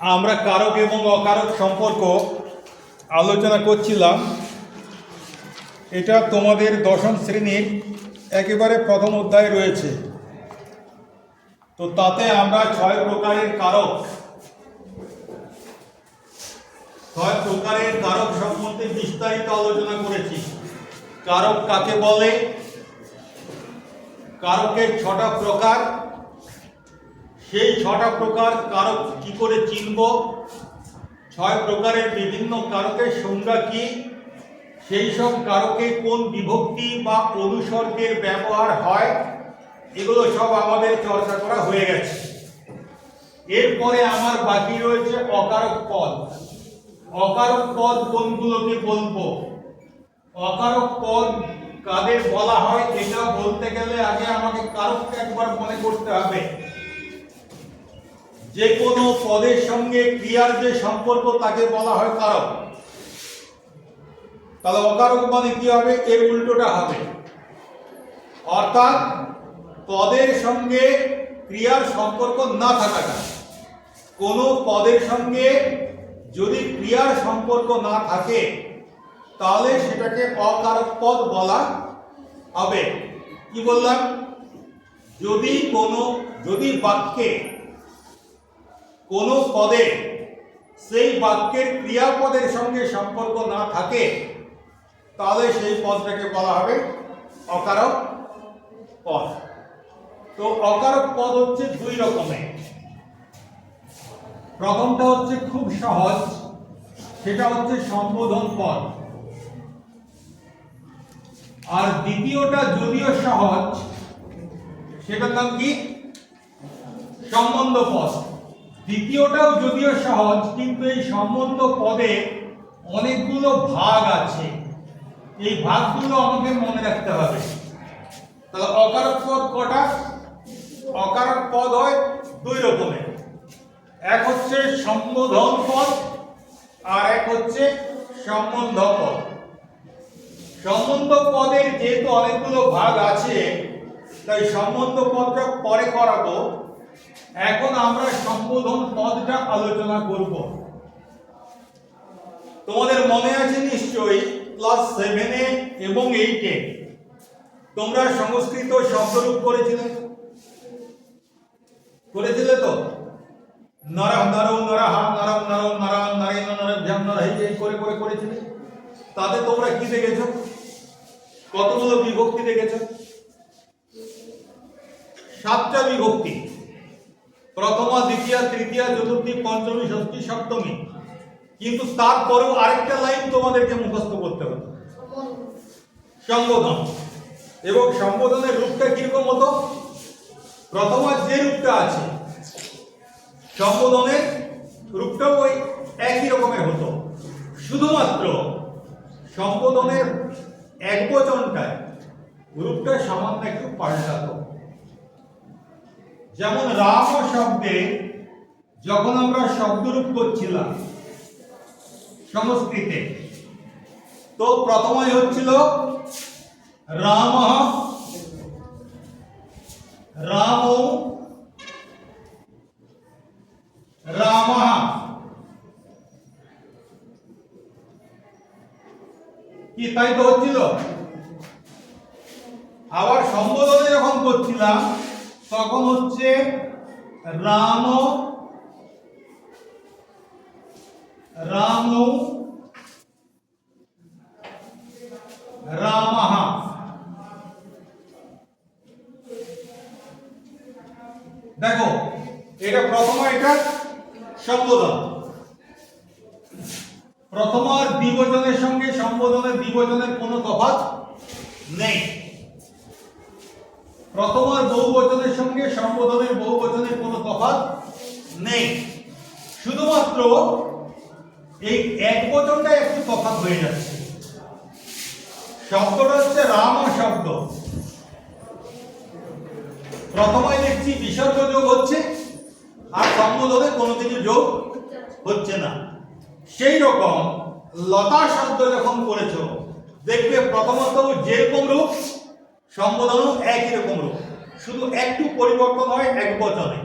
আমরা কারক এবং অকারক সম্পর্ক আলোচনা করছিলাম। এটা তোমাদের দশম শ্রেণির একেবারে প্রথম অধ্যায় রয়েছে। তো তাতে আমরা ছয় প্রকারের কারক, ছয় প্রকারের কারক সম্বন্ধে বিস্তারিত আলোচনা করেছি। কারক কাকে বলে? কারকের ছটা প্রকার সেই ছটা প্রকার কারক কি করে চিনব? ছয় প্রকারের বিভিন্ন কারকের সংজ্ঞা কি? সেই সব কারকে কোন বিভক্তি বা অনুসর্গের ব্যবহার হয়? এগুলো সব আমাদের চর্চা করা হয়ে গেছে। এরপরে আমার বাকি রয়েছে অকারক পদ। অকারক পদ কোনগুলোকে বলব? অকারক পদ কাদের বলা হয়? এটা বলতে গেলে আগে আমাকে কারককে একবার মনে করতে হবে। যে কোনো পদের সঙ্গে ক্রিয়ার যে সম্পর্ক তাকে বলা হয় কারক। তাহলে অকারক মানে কি হবে? এর উল্টোটা হবে। অর্থাৎ পদের সঙ্গে ক্রিয়ার সম্পর্ক না থাকাটা। কোনো পদের সঙ্গে যদি ক্রিয়ার সম্পর্ক না থাকে, তাহলে সেটাকে অকারক পদ বলা হবে। কি বললাম? যদি কোনো, যদি বাক্যে কোনো পদে সেই বাক্যের ক্রিয়াপদের সঙ্গে সম্পর্ক না থাকে, তাহলে সেই পদটাকে বলা হবে অকারক পদ। তো অকারক পদ হচ্ছে দুই রকমের প্রথমটা হচ্ছে খুব সহজ, সেটা হচ্ছে সম্বোধন পদ। আর দ্বিতীয়টা যদিও সহজ, সেটার নাম কি? সম্বন্ধ পদ। দ্বিতীয়টাও যদিও সহজ, কিন্তু এই সম্বন্ধ পদে অনেকগুলো ভাগ আছে। এই ভাগগুলো আমাকে মনে রাখতে হবে। তাহলে অকারক পদ কটা? অকারক পদ হয় দুই রকমের। এক হচ্ছে সম্বোধন পদ, আর এক হচ্ছে সম্বন্ধ পদ। সম্বন্ধ পদের যেহেতু অনেকগুলো ভাগ আছে, তাই সম্বন্ধ পদটা পরে করাবো। এখন আমরা সম্বোধন পদটা আলোচনা করব। তোমাদের মনে আছে নিশ্চয়ই? ক্লাস সেভেনে এবং এইটে তোমরা সংস্কৃত শব্দরূপ করেছিলে? করেছিলে তো? নরম নরম, নরহা, নরম নরম, নরাম নরেন নরভ্যাম নরহি এই করে করে, করেছিলে? তাতে তোমরা কি দেখেছ? কতগুলো বিভক্তি দেখেছ? সাতটা বিভক্তি। প্রথমা, দ্বিতীয়, তৃতীয়, চতুর্থী, পঞ্চমী, ষষ্ঠী, সপ্তমী। কিন্তু তারপরেও আরেকটা লাইন তোমাদেরকে মুখস্থ করতে হবে। সম্বোধন। এবং সম্বোধনের রূপটা কীরকম হতো? প্রথমা যে রূপটা আছে, সম্বোধনের রূপটাও ওই একই রকমের হতো। শুধুমাত্র সম্বোধনের এক বচনটায় রূপটা সামান্য একটু পাল্টাতো। যেমন রাম শব্দে যখন আমরা শব্দরূপ করছিলাম সংস্কৃতে, তো প্রথমে হচ্ছিল রাম রাম রাম। কি তাই তো হচ্ছিল আবার সম্বোধনে যখন করছিলাম তখন হচ্ছে রাম রাম রামহ দেখো এটা প্রথম এটা সম্বোধন প্রথম আর দ্বিবচনের সঙ্গে সম্বোধনের দ্বিবচনের কোনো তফাৎ নেই প্রথম আর বহুবচনের সঙ্গে সম্বোধনের বহুবচনের কোনো তফাৎ নেই শুধুমাত্র এই এক বচনটা একটু তফাৎ হয়ে যাচ্ছে। শব্দটা হচ্ছে রাম শব্দ। প্রথমে দেখছি বিসর্গ যোগ হচ্ছে, আর সম্বোধনে কোনো কিছু যোগ হচ্ছে না। সেই রকম লতা শব্দ যখন করেছ, দেখবে প্রথমত যেরকম রূপ, সম্বোধনও একই রকম রূপ। শুধু একটু পরিবর্তন হয় এক বচনে।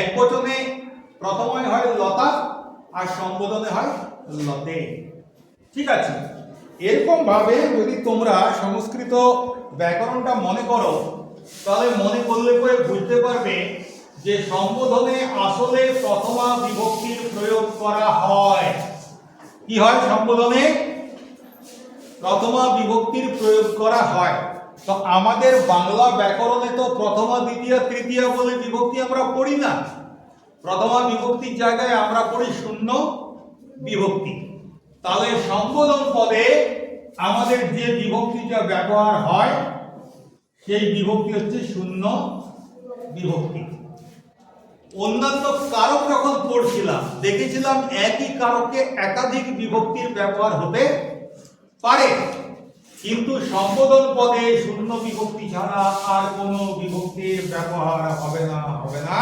এক বচনে প্রথমে হয় লতা, আর সম্বোধনে হয় লতে। ঠিক আছে। এরকম ভাবে যদি তোমরা সংস্কৃত ব্যাকরণটা মনে করো, তাহলে মনে করলে পরে বুঝতে পারবে যে সম্বোধনে আসলে প্রথমা বিভক্তির প্রয়োগ করা হয়। কি হয় সম্বোধনে? প্রথমা বিভক্তির প্রয়োগ করা হয়। তো আমাদের বাংলা ব্যাকরণে তো প্রথমা, দ্বিতীয়, তৃতীয় বলে বিভক্তি আমরা পড়ি না। প্রথমা বিভক্তির জায়গায় আমরা পড়ি শূন্য বিভক্তি। তাহলে সম্বোধন পদে আমাদের যে বিভক্তিটা ব্যবহার হয়, সেই বিভক্তি হচ্ছে শূন্য বিভক্তি। অন্যান্য কারক যখন পড়ছিলাম, দেখেছিলাম একই কারকে একাধিক বিভক্তির ব্যবহার হতে পারে, কিন্তু সম্বোধন পদে শূন্য বিভক্তি ছাড়া আর কোনো বিভক্তির ব্যবহার হবে না হবে না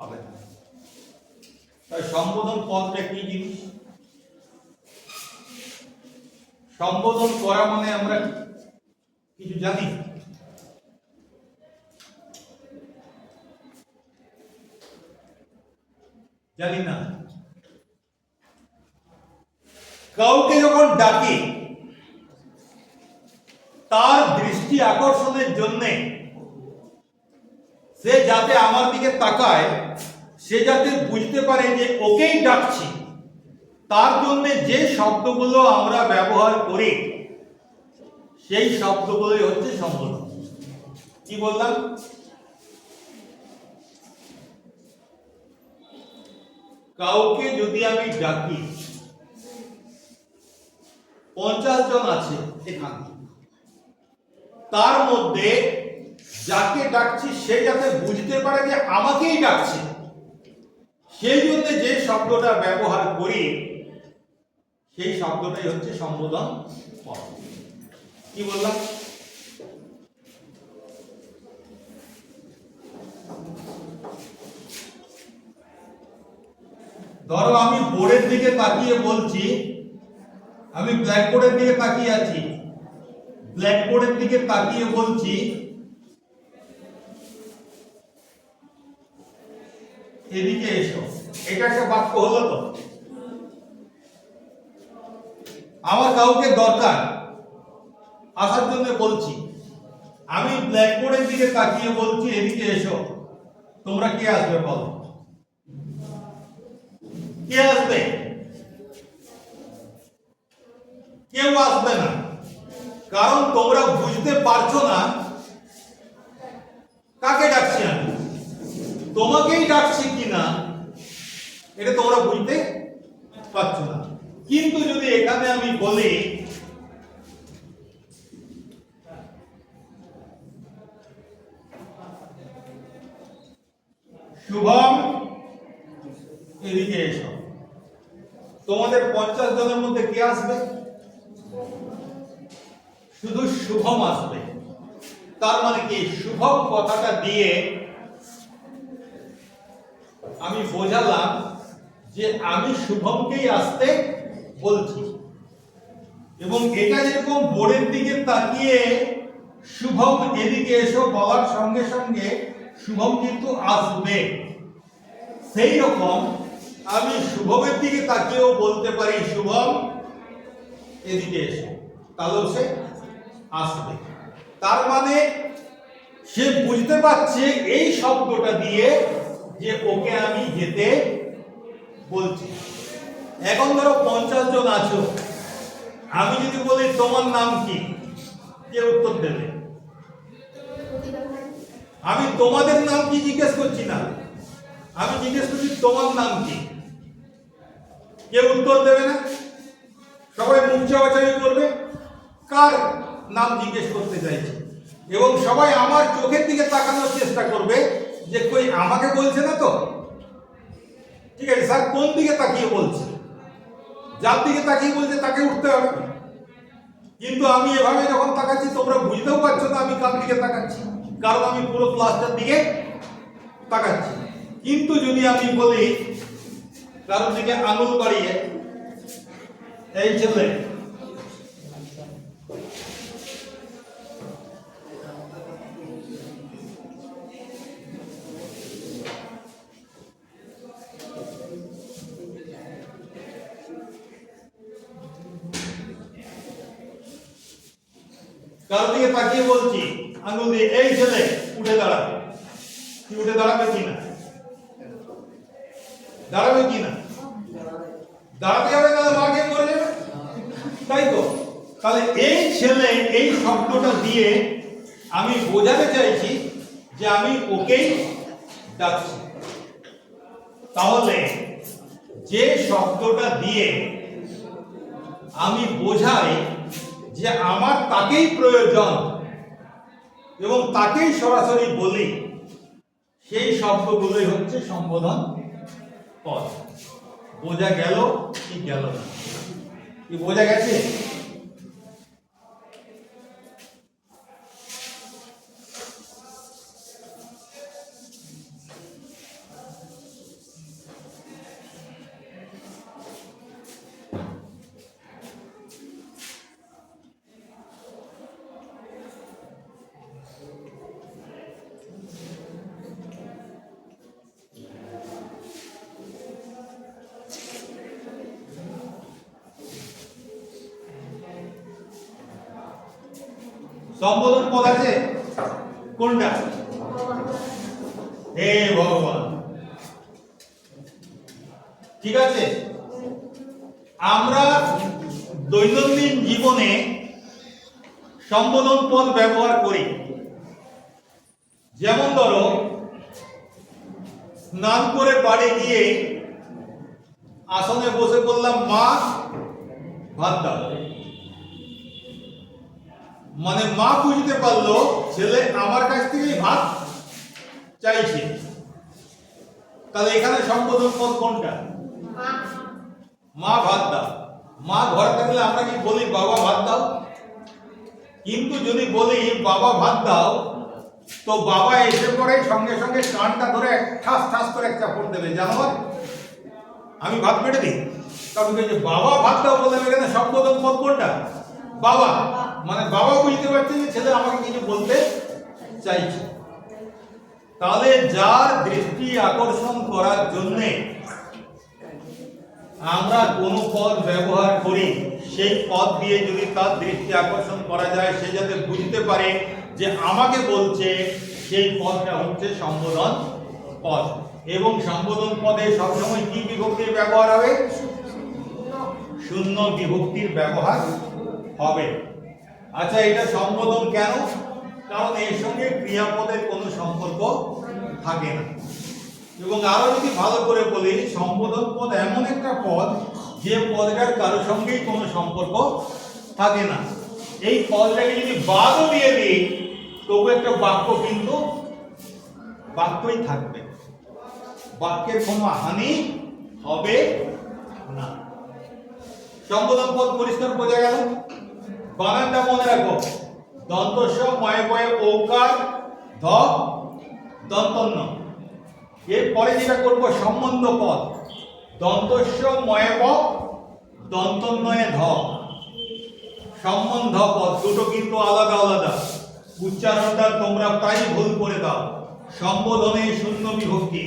হবে না। তাই সম্বোধন পদটা কি জিনিস? সম্বোধন করা মানে আমরা কিছু জানি। জানি না। কাউকে যখন ডাকি, তার দৃষ্টি আকর্ষণের জন্য সে যাতে আমার দিকে তাকায়, সে যাতে বুঝতে পারে যে ওকেই ডাকছি। তার জন্য যে শব্দগুলো আমরা ব্যবহার করি, সেই শব্দগুলোই হচ্ছে সম্বোধন কি বললাম? কাউকে যদি আমি ডাকি, পঞ্চাশ জন আছে এখানে। তার মধ্যে যাকে ডাকছি, সে যাতে বুঝতে পারে যে আমাকেই ডাকছে। সেই জন্য যে শব্দটা ব্যবহার করি সেই শব্দটাই হচ্ছে সম্বোধন পদ। কি বললাম? ধরো আমি বোর্ডের দিকে তাকিয়ে বলছি, আমি ব্ল্যাকবোর্ডের দিকে তাকিয়ে আছি। ব্ল্যাকবোর্ডের দিকে তাকিয়ে বলছি, এদিকে এসো। এটা একটা বাক্য হলো তো। আমার কাউকে দরকার, আসার জন্য বলছি। আমি ব্ল্যাকবোর্ডের দিকে তাকিয়ে বলছি, এদিকে এসো। তোমরা কে আসবে বলো? কে আসবে? কেউ আসবে না। কারণ তোমরা বুঝতে পারছ না কাকে ডাকছি আমি। তোমাকেই ডাকছি কিনা, এটা তোমরা বুঝতে পারছ না। কিন্তু যদি এখানে আমি বলি, শুভম, এদিকে এসো। তোমাদের পঞ্চাশ জনের মধ্যে কে আসবে? শুধু শুভম আসবে। তার মানে কি? শুভম কথাটা দিয়ে আমি বোঝালাম যে আমি শুভমকেই আসতে বলছি এবং এটা যেরকম বোর্ডের দিকে তাকিয়ে শুভম এদিকে এসো বলার সঙ্গে সঙ্গে শুভম কিন্তু আসবে। সেই রকম আমি শুভমের দিকে তাকিয়েও বলতে পারি, শুভম, এদিকে এসো। তাহলেও সে আসবে। তার মানে সে বুঝতে পারছে এই শব্দটা দিয়ে যে ওকে আমি যেতে বলছি। এখন ধরো পঞ্চাশ জন আছো। আমি যদি বলি তোমার নাম কি? কে উত্তর দেবে? আমি তোমাদের নাম কি জিজ্ঞেস করছি না? আমি জিজ্ঞেস করছি তোমার নাম কি? কেউ উত্তর দেবে না? সবাই মুখ চাওয়াচাই করবে। কার নাম জিজ্ঞেস করতে চাইছে? এবং সবাই আমার চোখের দিকে তাকানোর চেষ্টা করবে যে কই আমাকে বলছে না তো? ঠিক আছে, স্যার, কোন দিকে তাকিয়ে বলছে? যার দিকে তাকিয়ে বলছে, তাকে উঠতে হবে। কিন্তু আমি এভাবে যখন তাকাচ্ছি, তোমরা বুঝতেও পারছ না আমি কার দিকে তাকাচ্ছি। কারণ আমি পুরো ক্লাসটার দিকে তাকাচ্ছি। কিন্তু যদি আমি বলি, কারোর দিকে আঙুল বাড়িয়ে, এই ছেলে কারও দিকে তাকিয়ে বলছি, আঙুল দিয়ে, এই ছেলে, উঠে দাঁড়াবে কি উঠে দাঁড়াবে কি না? দাঁড়াবে কি না? দাঁড়াতে হবে না মাকে মরে যাবে তাই তো? তাহলে এই ছেলে, এই শব্দটা দিয়ে আমি বোঝাতে চাইছি যে আমি ওকেই ডাকছি। তাহলে যে শব্দটা দিয়ে আমি বোঝাই যে আমার তাকেই প্রয়োজন এবং তাকেই সরাসরি বলি, সেই শব্দগুলোই হচ্ছে সম্বোধন পদ। বোঝা গেল কি গেল না? কি বোঝা গেছে? সম্বোধন পদ আছে? কোনটা? হে ভগবান। ঠিক আছে? আমরা দৈনন্দিন জীবনে সম্বোধন পদ ব্যবহার করি। যেমন ধরো, স্নান করে বাড়ি গিয়ে আসনে বসে বললাম মা, ভাত দাও। মানে মা বুঝতে পারল ছেলে আমার কাছ থেকেই ভাত চাইছে। তাহলে এখানে সম্বোধন পদ কোনটা? মা ভাত দাও। মা ঘরে থাকলে আমরা কি বলি, বাবা ভাত দাও? কিন্তু যদি বলি, বাবা ভাত দাও, তো বাবা এসে পরে সঙ্গে সঙ্গে কানটা ধরে ঠাস ঠাস করে এক চাপড় দেবে। জানো আমি ভাত পেটে দিই। কারণ বাবা ভাত দাও বলে এখানে সম্বোধন পদ কোনটা? বাবা। মানে বাবা বুঝতে পারছে যে ছেলে আমাকে কিছু বলতে চাইছে। তাহলে যার দৃষ্টি আকর্ষণ করার জন্যে আমরা কোনো পদ ব্যবহার করি, সেই পদ দিয়ে যদি তার দৃষ্টি আকর্ষণ করা যায়, সে যাতে বুঝতে পারে যে আমাকে বলছে, সেই পদটা হচ্ছে সম্বোধন পদ। এবং সম্বোধন পদে সবসময় কি বিভক্তির ব্যবহার হবে? শূন্য বিভক্তির ব্যবহার হবে। আচ্ছা এটা সম্বোধন কেন? কারণ এর সঙ্গে ক্রিয়াপদের কোনো সম্পর্ক থাকে না। এবং আরও যদি ভালো করে বলি, সম্বোধন পদ এমন একটা পদ যে পদটার কারোর সঙ্গেই কোনো সম্পর্ক থাকে না। এই পদটাকে যদি বাদও দিয়ে দিই, তবু একটা বাক্য কিন্তু বাক্যই থাকবে। বাক্যের কোনো হানি হবে না। সম্বোধন পদ পরিষ্কার বোঝা গেল? বানানটা মনে রাখো। দন্তস্ব ময়ে ময়ে ওকার ধ, দন্তন্য। এরপরে যেটা করব, সম্বন্ধ পদ। দন্তস্ব ময়ে প দন্তন্বয়ে ধ। সম্বন্ধ পদ, দুটো কিন্তু আলাদা আলাদা। উচ্চারণটা তোমরা প্রায় ভুল করে দাও। সম্বোধনে শূন্য বিভক্তি।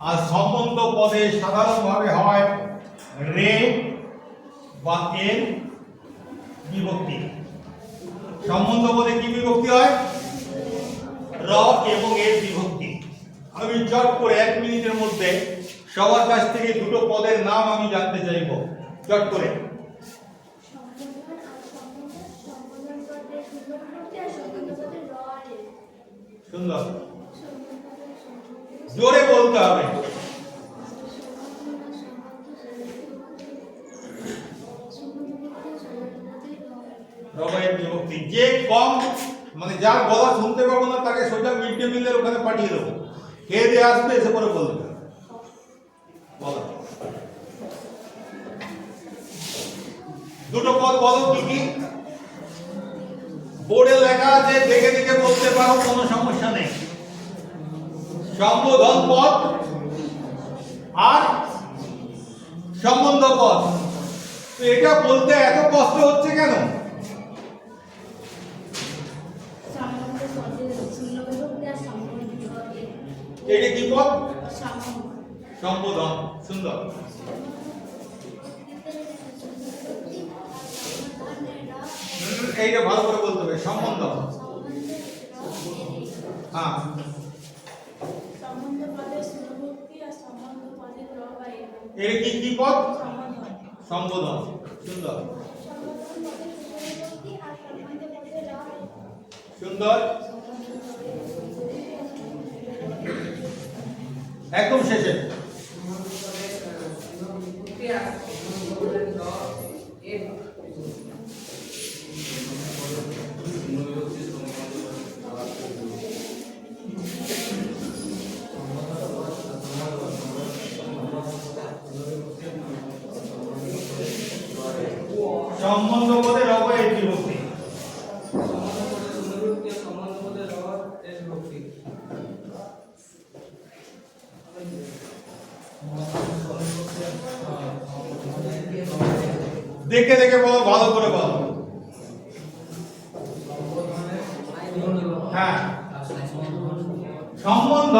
আর সম্বন্ধ পদে সাধারণভাবে হয় রে বা এর বিভক্তি। সম্বন্ধ পদে কি বিভক্তি হয়? র এবং এর বিভক্তি। আমি চট করে এক মিনিটের মধ্যে সবার কাছ থেকে দুটো পদের নাম আমি জানতে চাইব। চট করে। সুন্দর। জোরে বলতে হবে। রবাইয়ের বিভক্তি যে কম মানে যার গলা শুনতে পাবো না, তাকে সোজা মিড ডে মিলের ওখানে পাঠিয়ে দেবো। খেয়ে দিয়ে আসবে, এসে পরে বলবে। বলো। দুটো পদ বলো কি কি? বোর্ডে লেখা আছে, দেখে দেখে বলতে পারো, কোনো সমস্যা নেই। সম্বোধন পদ আর সম্বন্ধ পদ। তো এটা বলতে এত কষ্ট হচ্ছে কেন? এটা কি পদ? সম্বোধন সুন্দর। এইটা ভালো করে বলতে হবে সম্বন্ধ। হ্যাঁ। এর কি কি পদ? সম্বোধন। সুন্দর। সুন্দর। একদম শেষে। দেখে দেখে বলো ভালো করে বলো হ্যাঁ সম্বন্ধ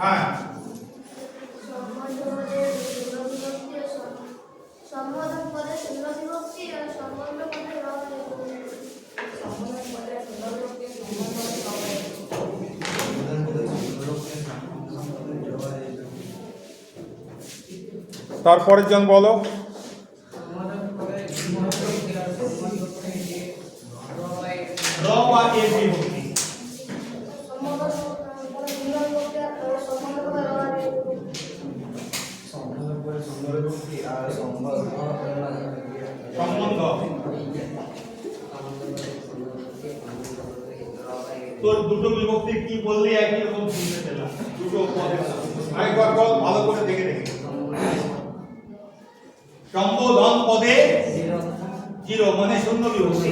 হ্যাঁ সম্বোধন পদে শূন্য বিভক্তি আর সম্বন্ধ পদে রব তারপরের জন বলো রব আর এর বিভক্তি সম্বোধন পদে শূন্য বিভক্তি আর সম্বন্ধ পদে রব বলো। তোর দুটো বিভক্তি কি বললি একই রকম শুনতে পেলাম দুটো পদে আরেকবার বল ভালো করে দেখে দেখে সম্বোধন পদে জিরো মানে শূন্য বিভক্তি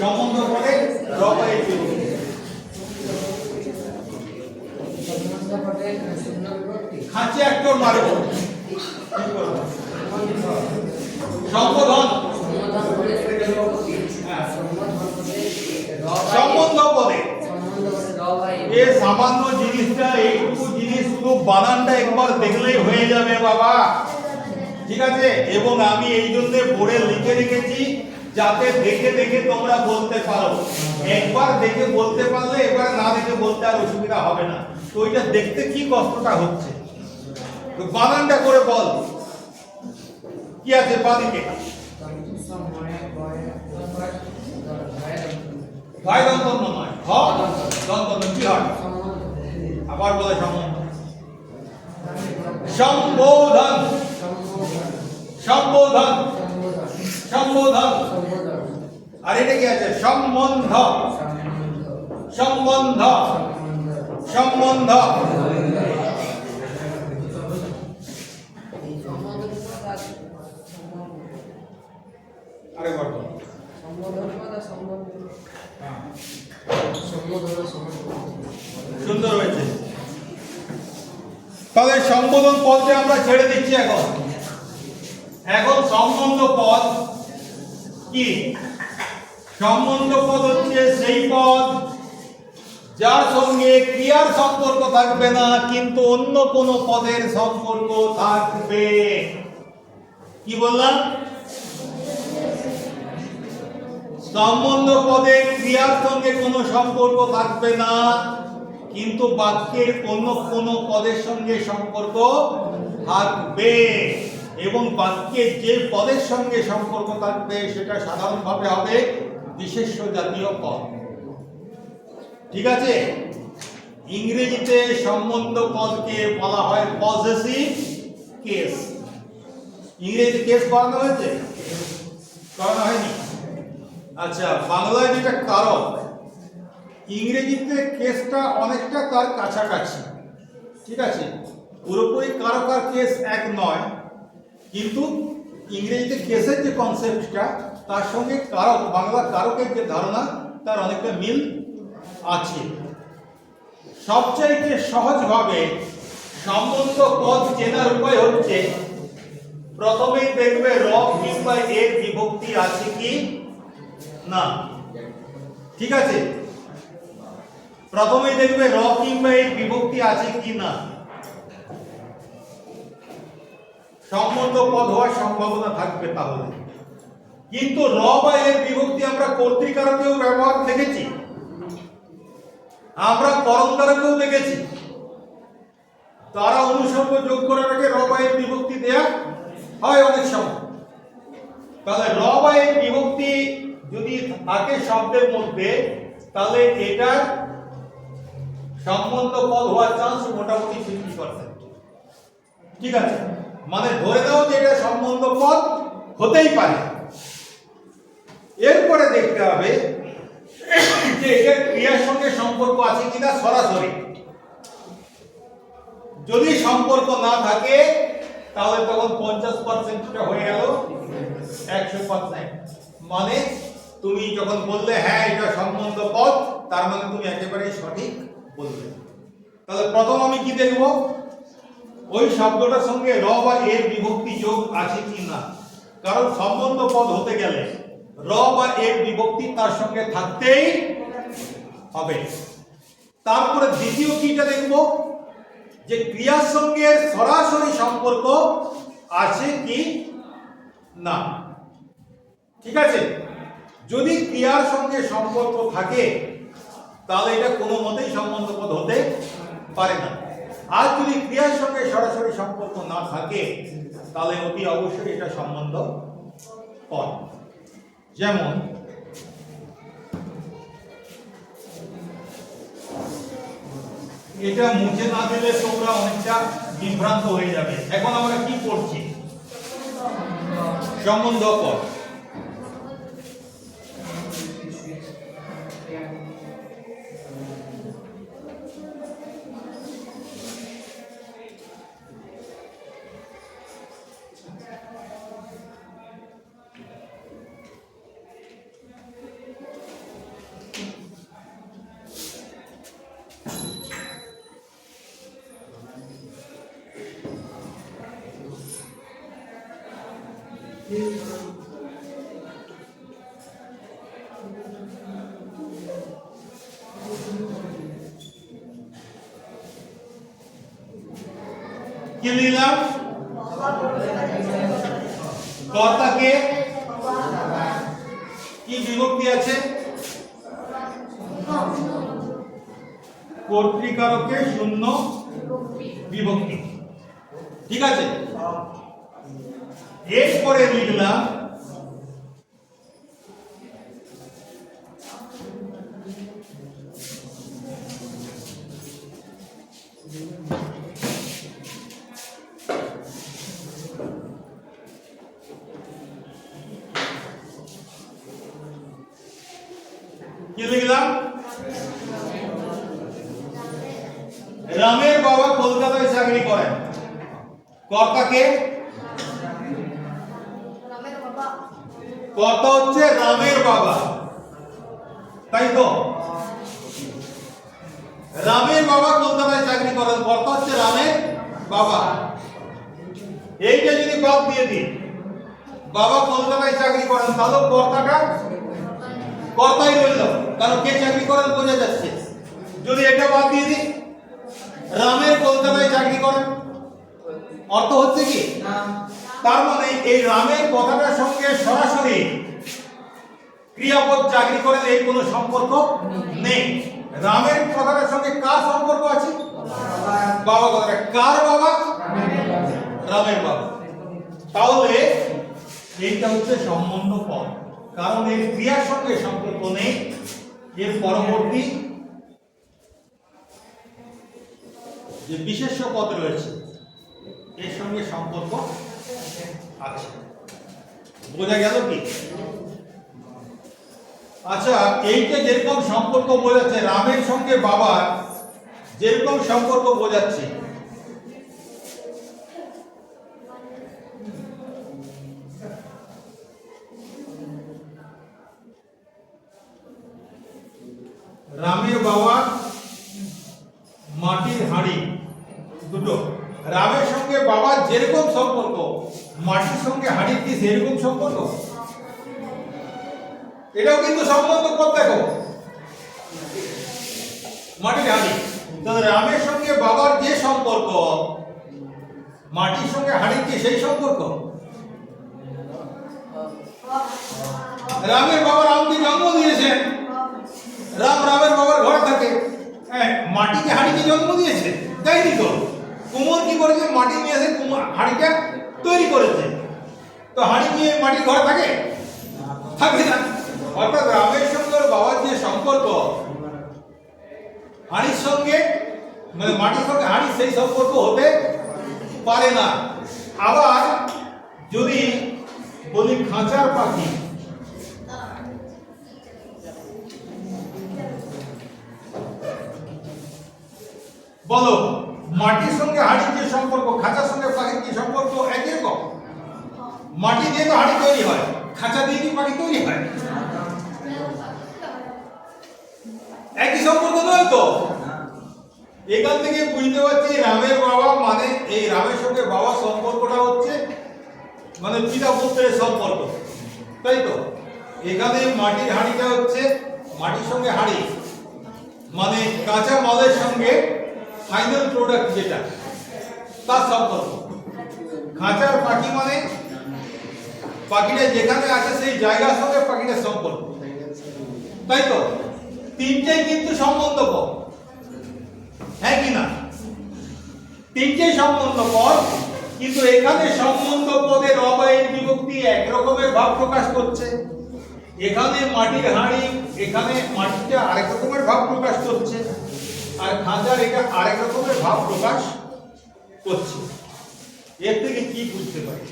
সম্বন্ধ পদে রবাই খাঁচে একটর মারবো। সম্বোধন। সম্বন্ধ পদে এ সামান্য জিনিসটা, এইটুকু জিনিস শুধু বানানটা একবার দেখলেই হয়ে যাবে, বাবা। ঠিক আছে? এবং আমি এই জন্য বোর্ডে লিখে রেখেছি, যাতে দেখে দেখে তোমরা বলতে পারো। একবার দেখে বলতে পারলে এবার না দেখে বলতে আর অসুবিধা হবে না। তো ওইটা দেখতে কি কষ্টটা হচ্ছে? তো বানানটা করে বল। কি আছে বাদিকে? হয়? আবার বলে সম্বোধন। সম্বোধন। সম্বোধন। আর এটা কি আছে? সম্বন্ধ। সম্বন্ধ। সম্বন্ধ। সুন্দর হয়েছে। তাহলে সম্বোধন পদকে আমরা ছেড়ে দিচ্ছি এখন। এখন সম্বন্ধ পদ কি? সম্বন্ধ পদ হচ্ছে সেই পদ যার সঙ্গে ক্রিয়ার সম্পর্ক থাকবে না, কিন্তু অন্য কোনো পদের সম্পর্ক থাকবে। কি বললাম? সম্বন্ধ পদে ক্রিয়ার সঙ্গে কোনো সম্পর্ক থাকবে না, কিন্তু বাক্যের অন্য কোন পদের সঙ্গে সম্পর্ক থাকবে। এবং বাক্যের যে পদের সঙ্গে সম্পর্ক থাকবে, সেটা সাধারণভাবে হবে বিশেষ জাতীয় পদ। ঠিক আছে? ইংরেজিতে সম্বন্ধ পদকে বলা হয় পজেসিভ কেস ইংরেজি কেস করানো হয়েছে? করানো হয়নি? আচ্ছা বাংলায় যেটা কারক, ইংরেজিতে কেসটা অনেকটা তার কাছাকাছি। ঠিক আছে? পুরোপুরি আর কেস এক নয়। কিন্তু ইংরেজিতে কেসের যে কনসেপ্টটা তার সঙ্গে কারক, বাংলা কারকের যে ধারণা, তার অনেকটা মিল আছে। সবচাইতে সহজভাবে সম্বন্ধ পদ চেনার উপায় হচ্ছে প্রথমেই দেখবে র কিংবা এর বিভক্তি আছে কি? না। ঠিক আছে? প্রথমেই দেখবে র কিংবা এর বিভক্তি আছে কি না? সম্বন্ধ পদ হওয়ার সম্ভাবনা থাকবে তাহলে। কিন্তু র বা এর বিভক্তি আমরা কর্তৃকারকেও ব্যবহার দেখেছি। আমরা করমকারকেও দেখেছি। তারা অনুসর্গ যোগ করার আগে র বা এর বিভক্তি দেয়া হয় অনেক সময়। তাহলে র বা এর বিভক্তি যদি থাকে শব্দের মধ্যে, তাহলে এটার সম্বন্ধ পদ হওয়ার চান্স মোটামুটি ফিফটি পার্সেন্ট ঠিক আছে? মানে ধরে নাও যে এটা সম্বন্ধ পদ হতেই পারে। এরপরে দেখতে হবে যে এটার ক্রিয়ার সঙ্গে সম্পর্ক আছে কিনা সরাসরি। যদি সম্পর্ক না থাকে, তাহলে তখন পঞ্চাশ পার্সেন্টটা হয়ে গেল, একশো পার্সেন্ট মানে তুমি যখন বললে হ্যাঁ এটা সম্বন্ধ পদ তার মানে তুমি একেবারেই সঠিক বলবে তাহলে প্রথম আমি কি দেখব? ওই শব্দটার সঙ্গে র বা এর বিভক্তি যোগ আছে কি না? কারণ সম্বন্ধ পদ হতে গেলে র বা এর বিভক্তি তার সঙ্গে থাকতেই হবে। তারপরে দ্বিতীয় কিটা দেখব? যে ক্রিয়ার সঙ্গে সরাসরি সম্পর্ক আছে কি না? ঠিক আছে? যদি ক্রিয়ার সঙ্গে সম্পর্ক থাকে, তাহলে এটা কোনো মতেই সম্বন্ধপদ হতে পারে না। আর যদি ক্রিয়ার সঙ্গে সরাসরি সম্পর্ক না থাকে, তাহলে অতি অবশ্যই এটা সম্বন্ধ পদ যেমন, এটা মুছে না দিলে তোমরা অনেকটা বিভ্রান্ত হয়ে যাবে। এখন আমরা কি করছি? সম্বন্ধ পদ কি নিলাম? কর্তাকে? কি বিভক্তি আছে? কর্তৃকারকে শূন্য বিভক্তি। ঠিক আছে? কি রামের বাবা কলকাতায় চাকরি করেন। রামের বাবা কর্তা হচ্ছে রামের বাবা। তাই তো? রামের বাবা কলকাতায় চাকরি করেন, কর্তা হচ্ছে রামের বাবা। এইটা যদি বাদ দিয়ে দিই, বাবা কলকাতায় চাকরি করেন, তাহলে কর্তাটা কর্তাই রইল। কারণ কে চাকরি করেন বোঝা যাচ্ছে। যদি এটা বাদ দিয়ে দিই রামের কলকাতায় চাকরি করেন। অর্থ হচ্ছে কি? তার মানে এই রামের কথাটার সঙ্গে সরাসরি ক্রিয়াপদ চাকরি করেন এই কোনো সম্পর্ক নেই। রামের কথাটার সঙ্গে কার সম্পর্ক আছে? বাবা কথাটা কার বাবা? রামের বাবা। তাহলে এইটা হচ্ছে সম্বন্ধ পদ কারণ এর ক্রিয়ার সঙ্গে সম্পর্ক নেই। এর পরবর্তী যে বিশেষ্য পদ রয়েছে, এর সঙ্গে সম্পর্ক আছে। বোঝা গেল কি? আচ্ছা এইটা যেরকম সম্পর্ক বোঝাচ্ছে, রামের সঙ্গে বাবার যেরকম সম্পর্ক বোঝাচ্ছে রামের বাবা মাটির হাঁড়ি, দুটো। রামের সঙ্গে বাবার যেরকম সম্পর্ক, মাটির সঙ্গে হাঁড়ির কি সেরকম সম্পর্ক? এটাও কিন্তু সম্বন্ধ পদ দেখো মাটির হাঁড়ি। তাহলে রামের সঙ্গে বাবার যে সম্পর্ক, মাটির সঙ্গে হাড়ির কি সেই সম্পর্ক? রামের বাবা রামকে জন্ম দিয়েছেন। রাম, রামের হ্যাঁ মাটিকে হাড়িকে জন্ম দিয়েছে তাইনি তো কুমোর কি করেছে? মাটি নিয়ে এসে হাড়িটা তৈরি করেছে। তো হাড়ি নিয়ে মাটির ঘরে থাকে? থাকে না। অর্থাৎ রামের সঙ্গে বাবার যে সম্পর্ক হাড়ির সঙ্গে মানে মাটির সঙ্গে হাড়ির সেই সম্পর্ক হতে পারে না। আবার যদি বলি খাঁচার পাখি বলো, মাটির সঙ্গে হাড়ির যে সম্পর্ক, খাঁচার সঙ্গে পাখির কি সম্পর্ক একই রকম? মাটি দিয়ে তো হাড়ি তৈরি হয়, খাঁচা দিয়ে কি পাখি তৈরি হয়? একই সম্পর্ক নয় তো? এখান থেকে বুঝতে পারছি রামের বাবা মানে এই রামের সঙ্গে বাবার সম্পর্কটা হচ্ছে মানে পিতা পুত্রের সম্পর্ক। তাই তো? এখানে মাটির হাঁড়িটা হচ্ছে মাটির সঙ্গে হাঁড়ি মানে কাঁচা মালের সঙ্গে ফাইনাল প্রোডাক্ট যেটা, তার সম্পর্ক খাঁচার পাখি মানে পাখিটা যেখানে আছে সেই জায়গার সঙ্গে পাখিটার সম্পর্ক। তাই তো? তিনটেই কিন্তু সম্বন্ধ পদ হ্যাঁ কি না? তিনটেই সম্বন্ধ পদ কিন্তু এখানে সম্বন্ধ পদের অবায়ের বিভক্তি একরকমের ভাব প্রকাশ করছে। এখানে মাটির হাঁড়ি, এখানে মাটিটা আরেক রকমের ভাব প্রকাশ করছে। আর খাঁচার এটা আরেক রকমের ভাব প্রকাশ করছে। এর থেকে কি বুঝতে পারি?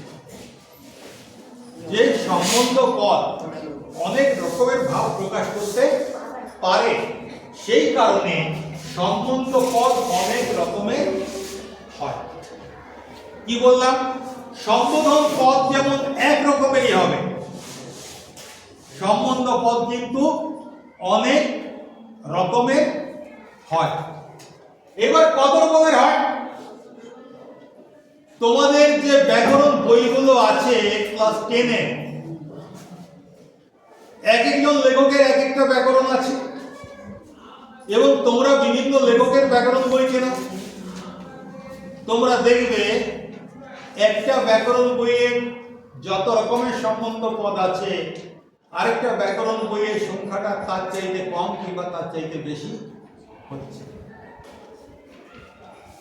যে সম্বন্ধ পদ অনেক রকমের ভাব প্রকাশ করতে পারে, সেই কারণে সম্বন্ধ পদ অনেক রকমের হয়। কি বললাম? সম্বোধন পদ যেমন এক রকমেরই হবে, সম্বন্ধ পদ কিন্তু অনেক রকমের হয়। এবার কত রকমের হয়? তোমাদের যে ব্যাকরণ বইগুলো আছে ক্লাস টেনে এক একজন লেখকের এক একটা ব্যাকরণ আছে। এবং তোমরা বিভিন্ন লেখকের ব্যাকরণ বই চেনো। তোমরা দেখবে একটা ব্যাকরণ বইয়ে যত রকমের সম্বন্ধ পদ আছে, আরেকটা ব্যাকরণ বইয়ের সংখ্যাটা তার চাইতে কম কিংবা তার চাইতে বেশি। হচ্ছে।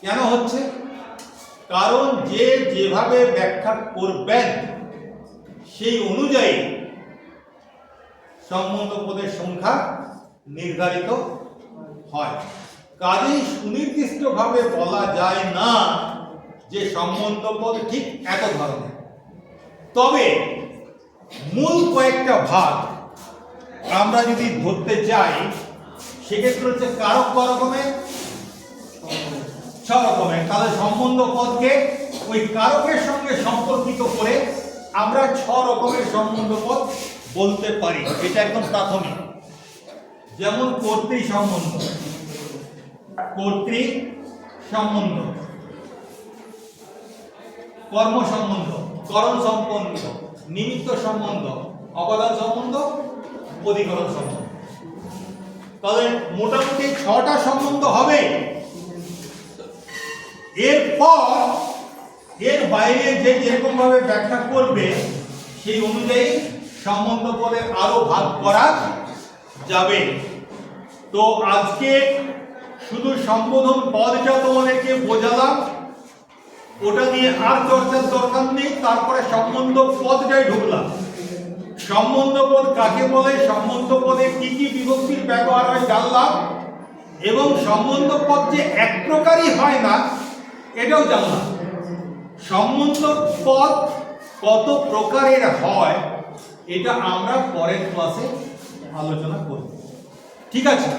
কেন হচ্ছে? কারণ যে যেভাবে ব্যাখ্যা করবেন, সেই অনুযায়ী সম্বন্ধ পদের সংখ্যা নির্ধারিত হয়। কাজেই সুনির্দিষ্টভাবে বলা যায় না যে সম্বন্ধ পদ ঠিক এত ধরনের। তবে মূল কয়েকটা ভাগ আমরা যদি ধরতে চাই সেক্ষেত্রে হচ্ছে কারক ক রকমের ছ রকমের তাহলে সম্বন্ধ পদকে ওই কারকের সঙ্গে সম্পর্কিত করে আমরা ছ রকমের সম্বন্ধ পদ বলতে পারি। এটা একদম প্রাথমিক। যেমন কর্তৃ সম্বন্ধ। কর্তৃ সম্বন্ধ। কর্ম সম্বন্ধ। করণ সম্বন্ধ। নিমিত্ত সম্বন্ধ। অবদান সম্বন্ধ। অধিকরণ সম্বন্ধ। তাহলে মোটামুটি ছটা সম্বন্ধ হবে। এরপর এর বাইরে যে যেরকম ভাবে ব্যাখ্যা করবে, সেই অনুযায়ী সম্বন্ধ পদে আরও ভাগ করা যাবে। তো আজকে শুধু সম্বোধন পদটা তোমাদেরকে বোঝালাম, ওটা নিয়ে আর চর্চার দরকার নেই, তারপরে সম্বন্ধ পদটাই ঢুকলাম। সম্বন্ধ পদ কাকে বলে? সম্বন্ধ পদে কি কি বিভক্তির ব্যবহার হয় জানলাম। এবং সম্বন্ধ পদ যে এক প্রকারই হয় না, এটাও জানলাম। সম্বন্ধ পদ কত প্রকারের হয়, এটা আমরা পরের ক্লাসে আলোচনা করব। ঠিক আছে?